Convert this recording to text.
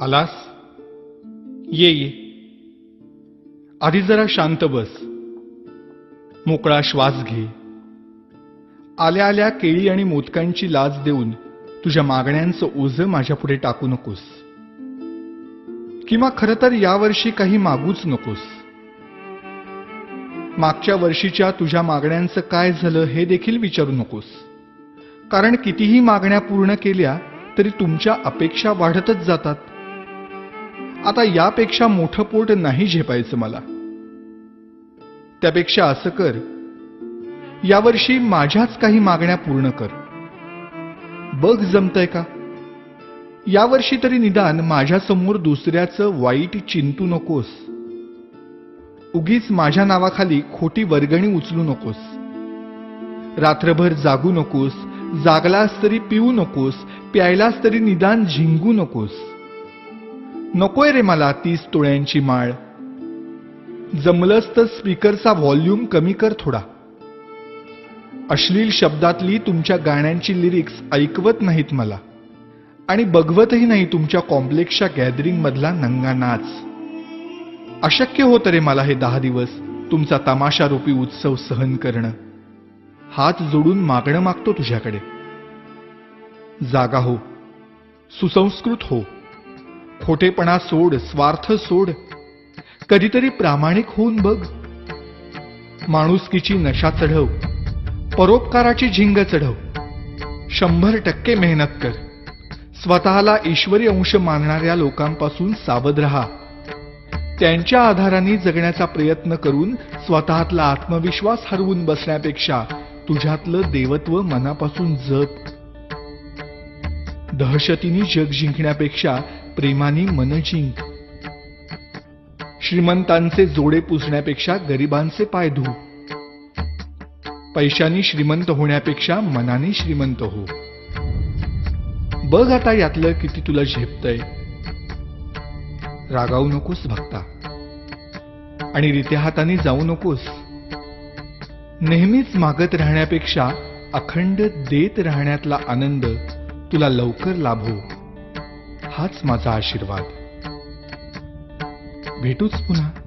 आलास? ये ये. आधी जरा शांत बस. मोकळा श्वास घे. आल्या आल्या केळी आणि मोदकांची लाज देऊन तुझ्या मागण्यांचं ओझं माझ्यापुढे टाकू नकोस. किंवा खरं तर यावर्षी काही मागूच नकोस. मागच्या वर्षीच्या तुझ्या मागण्यांचं काय झालं हे देखील विचारू नकोस. कारण कितीही मागण्या पूर्ण केल्या तरी तुमच्या अपेक्षा वाढतच जातात. आता यापेक्षा मोठं पोट नाही झेपायचं मला. त्यापेक्षा असं कर. यावर्षी माझ्याच काही मागण्या पूर्ण कर. बघ जमतंय का? यावर्षी तरी निदान माझ्यासमोर दुसऱ्याचं वाईट चिंतू नकोस. उगीच माझ्या नावाखाली खोटी वर्गणी उचलू नकोस. रात्रभर जागू नकोस जागलास तरी पिऊ नकोस प्यायलास तरी निदान झिंगू नकोस. नकोय रे मला तीस तुळ्यांची माळ. जमलंच तर स्पीकरचा व्हॉल्यूम कमी कर थोडा. अश्लील शब्दातली तुमच्या गाण्यांची लिरिक्स ऐकवत नाहीत मला. आणि बघवतही नाही तुमच्या कॉम्प्लेक्सच्या गॅदरिंग मधला नंगा नाच. अशक्य होत रे मला हे दहा दिवस तुमचा तमाशारूपी उत्सव सहन करणं. हात जोडून मागणं मागतो तुझ्याकडे. जागा हो. सुसंस्कृत हो. खोटेपणा सोड स्वार्थ सोड. कधीतरी प्रामाणिक होऊन बघ. माणुसकीची नशा चढव. परोपकाराची झिंग चढव. शंभर टक्के मेहनत कर. स्वतःला ईश्वरी अंश मानणाऱ्या लोकांपासून सावध राहा. त्यांच्या आधाराने जगण्याचा प्रयत्न करून स्वतःतला आत्मविश्वास हरवून बसण्यापेक्षा तुझ्यातलं देवत्व मनापासून जप. दहशतीने जग जिंकण्यापेक्षा प्रेमाने मन जिंक. श्रीमंतांचे जोडे पुसण्यापेक्षा गरिबांचे पाय धू. पैशानी श्रीमंत होण्यापेक्षा मनाने श्रीमंत हो. बघ आता यातलं किती तुला झेपतय. रागावू नकोस भक्ता. आणि रित्या हाताने जाऊ नकोस. नेहमीच मागत राहण्यापेक्षा अखंड देत राहण्यातला आनंद तुला लवकर लाभो. हाच माझा आशीर्वाद. भेटूच पुन्हा.